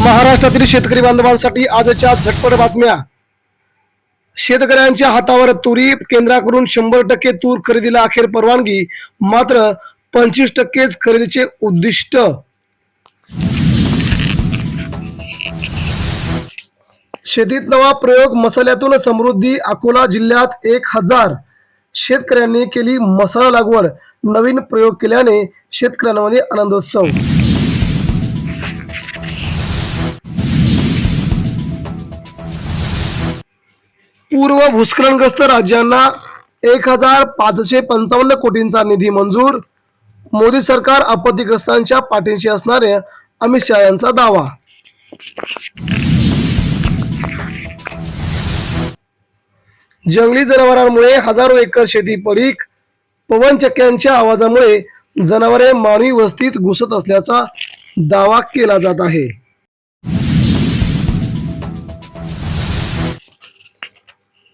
महाराष्ट्रातील शेतकरी बांधवांसाठी आजच्या झटपट बातम्या. शेतकऱ्यांच्या हातावर तुरी केंद्राकडून शंभर टक्के तूर खरेदीला अखेर परवानगी मात्र पंचवीस टक्केच खरेदीचे उद्दिष्ट. शेतीत नवा प्रयोग मसाल्यातून समृद्धी अकोला जिल्ह्यात एक हजार शेतकऱ्यांनी केली मसाला लागवड. नवीन प्रयोग केल्याने शेतकऱ्यांमध्ये आनंदोत्सव. पूर्व भूस्खलनग्रस्त राज्यांना एक हजार पाचशे पंचावन्न कोटींचा निधी मंजूर. मोदी सरकार आपत्तीग्रस्तांच्या पाठीशी असणारे अमित शहा यांचा दावा. जंगली जनावरांमुळे हजारो एकर शेती पडीक पवनचक्क्यांच्या आवाजामुळे जनावरे मानवी वस्तीत घुसत असल्याचा दावा केला जात आहे.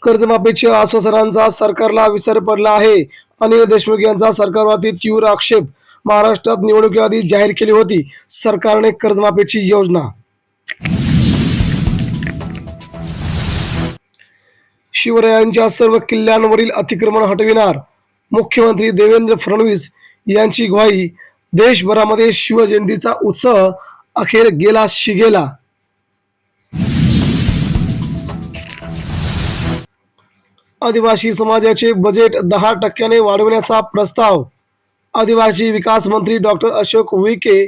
कर्जमाफीच्या आश्वासनांचा सरकारला विसर पडला आहे. अनिल देशमुख यांचा सरकारवरती तीव्र आक्षेप. महाराष्ट्रात निवडणुकीआधी जाहीर केली होती. सरकारने कर्जमाफीची योजना. शिवरायांच्या सर्व किल्ल्यांवरील अतिक्रमण हटविणार मुख्यमंत्री देवेंद्र फडणवीस यांची ग्वाही. देशभरामध्ये शिवजयंतीचा उत्सव अखेर गेला शिगेला. आदिवासी समाजाचे बजेट दहा टक्क्याने वाढवण्याचा प्रस्ताव. आदिवासी विकास मंत्री डॉक्टर अशोक उईके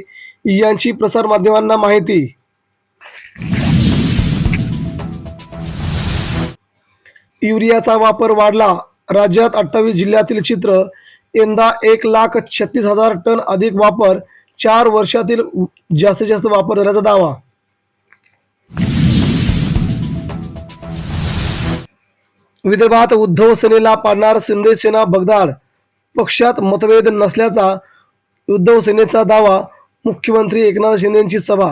यांची प्रसारमाध्यमांना माहिती. युरियाचा वापर वाढला. राज्यात अठ्ठावीस जिल्ह्यातील चित्र यंदा एक लाख छत्तीस हजार टन अधिक वापर चार वर्षातील जास्तीत जास्त वापर झाल्याचा दावा. विदर्भात उद्धव सेनेला पाडणार शिंदे सेना बगदाड. पक्षात मतभेद नसल्याचा उद्धव सेनेचा दावा मुख्यमंत्री एकनाथ शिंदेची सभा.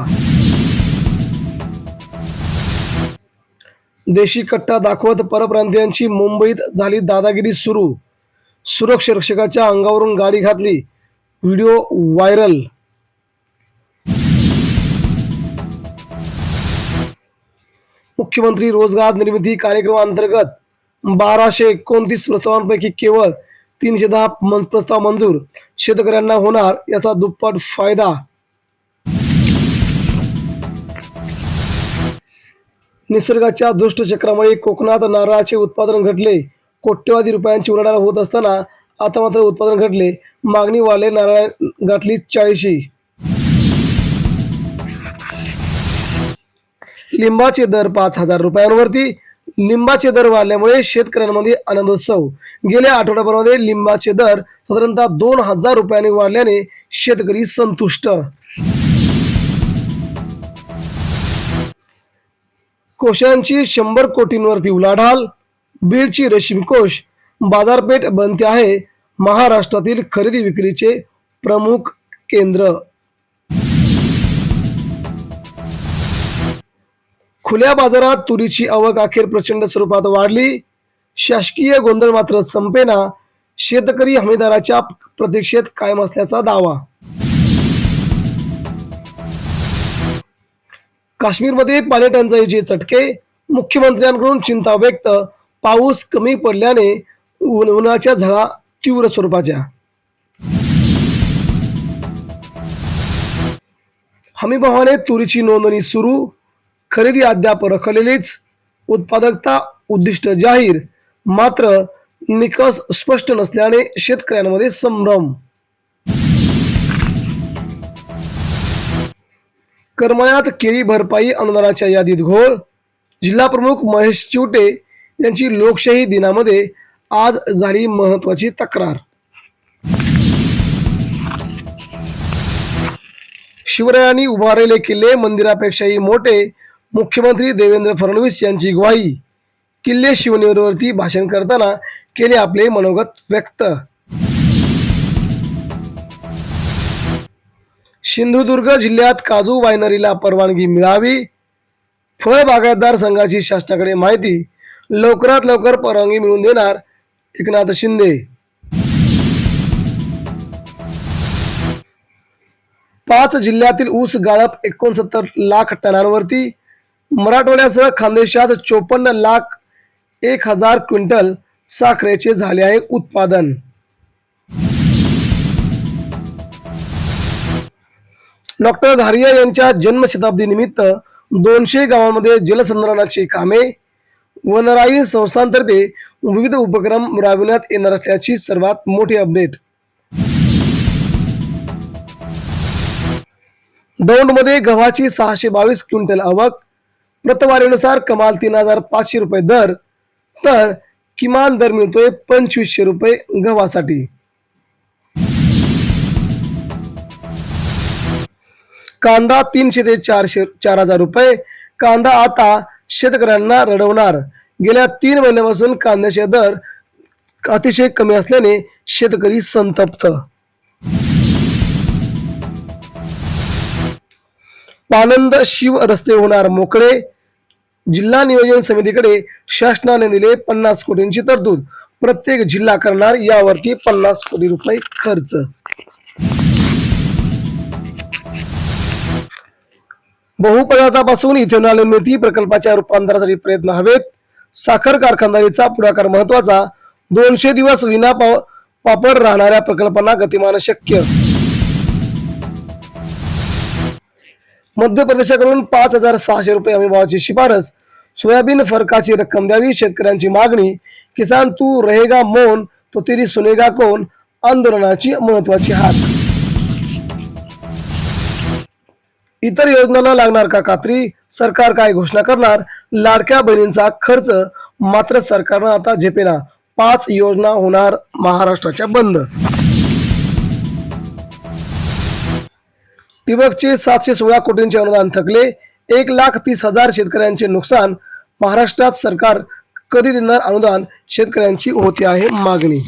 देशी कट्टा दाखवत परप्रांतीयांची मुंबईत झाली दादागिरी सुरू. सुरक्षा रक्षकाच्या अंगावरून गाडी घातली. Video viral. मुख्यमंत्री रोजगार निर्मिती कार्यक्रमाअंतर्गत बाराशे एकोणतीस प्रस्तावांपैकी केवळ तीनशे दहा प्रस्ताव मंजूर. शेतकऱ्यांना होणार याचा दुप्पट फायदा. निसर्गाच्या दुष्टचक्रामुळे कोकणात नारळाचे उत्पादन घटले. कोट्यवधी रुपयांची उलाढाल होत असताना आता मात्र उत्पादन घटले. मागणी वाढले नारळ गाठली चाळीशी लिंबाचे दर पाच हजार रुपयांवरती लिंबाचे दर वाढल्यामुळे शेतकऱ्यांमध्ये आनंदोत्सव. गेल्या आठवड्याभरामध्ये लिंबाचे दर साधारणतः दोन हजार रुपयांनी वाढल्याने शेतकरी संतुष्ट. कोशांची शंभर कोटींवरती उलाढाल बीडची रेशीम कोश बाजारपेठ बनते आहे महाराष्ट्रातील खरेदी विक्रीचे प्रमुख केंद्र. खुल्या बाजारात तुरीची आवक अखेर प्रचंड स्वरूपात वाढली. शासकीय गोंधळ मात्र संपेना शेतकरी हमीदाराच्या प्रतीक्षेत कायम असल्याचा दावा. काश्मीरमध्ये पाणी टंचाईचे चटके मुख्यमंत्र्यांकडून चिंता व्यक्त पाऊस कमी पडल्याने उन्हाच्या झळा तीव्र स्वरूपाच्या. हमीभावाने तुरीची नोंदणी सुरू खरेदी अद्याप रखडलेलीच उत्पादकता उद्दिष्ट जाहीर मात्र निकष स्पष्ट नसल्याने शेतकऱ्यांमध्ये संभ्रम. करमाळ्यात केळी भरपाई अनुदानाच्या यादीत घोळ जिल्हा प्रमुख महेश चिवटे यांची लोकशाही दिनामध्ये आज झाली महत्वाची तक्रार. शिवरायांनी उभारलेले किल्ले मंदिरापेक्षाही मोठे मुख्यमंत्री देवेंद्र फडणवीस यांची ग्वाही किल्ले शिवनेरीवरती भाषण करताना केले आपले मनोगत व्यक्त. सिंधुदुर्ग जिल्ह्यात काजू वायनरीला परवानगी मिळावी. फळ बागायतदार संघाची शासनाकडे माहिती. लवकरात लवकर परवानगी मिळवून देणार एकनाथ शिंदे. पाच जिल्ह्यातील ऊस गाळप एकोणसत्तर लाख टनांवरती मराठवाड्यासह खानदेशात चोपन्न लाख एक हजार क्विंटल साखरेचे झाले आहे उत्पादन. डॉक्टर धारिया यांच्या जन्मशताब्दी निमित्त दोनशे गावांमध्ये जलसंधारणाची कामे वनराई संस्थांतर्फे विविध उपक्रम राबविण्यात येणार असल्याची सर्वात मोठी अपडेट. दौंडमध्ये गव्हाची सहाशे बावीस क्विंटल आवक प्रतवारीनुसार कमाल तीन हजार पाचशे रुपये दर तर किमान दर मिळतोय पंचवीसशे रुपये गव्हासाठी. कांदा तीनशे ते चारशे चार हजार रुपये. कांदा आता शेतकऱ्यांना रडवणार. गेल्या तीन महिन्यापासून कांद्याचे दर अतिशय कमी असल्याने शेतकरी संतप्त. पानंद शिव रस्ते होणार मोकळे. जिल्हा नियोजन समितीकडे शासनाने दिले पन्नास कोटींची तरतूद. प्रत्येक जिल्हा करणार यावरती पन्नास कोटी रुपये खर्च. बहुपदार्थापासून इथेनॉल निर्मिती प्रकल्पाच्या रूपांतरासाठी प्रयत्न हवेत. साखर कारखानदारीचा पुढाकार महत्त्वाचा दोनशे दिवस विना पापर पापड राहणाऱ्या प्रकल्पांना गतिमान शक्य. मध्य प्रदेशाकडून पाच हजार सहाशे रुपये हमीभावाची शिफारस सोयाबीन फरकाची रक्कम द्यावी शेतकऱ्यांची मागणी किसान तू रहेगा मौन तो तेरी सुनेगा कोण आंदोलनाची महत्वाची हात इतर योजनांना लागणार का खात्री? सरकार काय घोषणा करणार? लाडक्या बहिणींचा खर्च मात्र सरकारनं आता झेपेना. पाच योजना होणार महाराष्ट्राच्या बंद. ठिबकचे सातशे सोळा कोटींचे अनुदान थकले. एक लाख तीस हजार शेतकऱ्यांचे नुकसान. महाराष्ट्रात सरकार कधी देणार अनुदान? शेतकऱ्यांची होती आहे मागणी.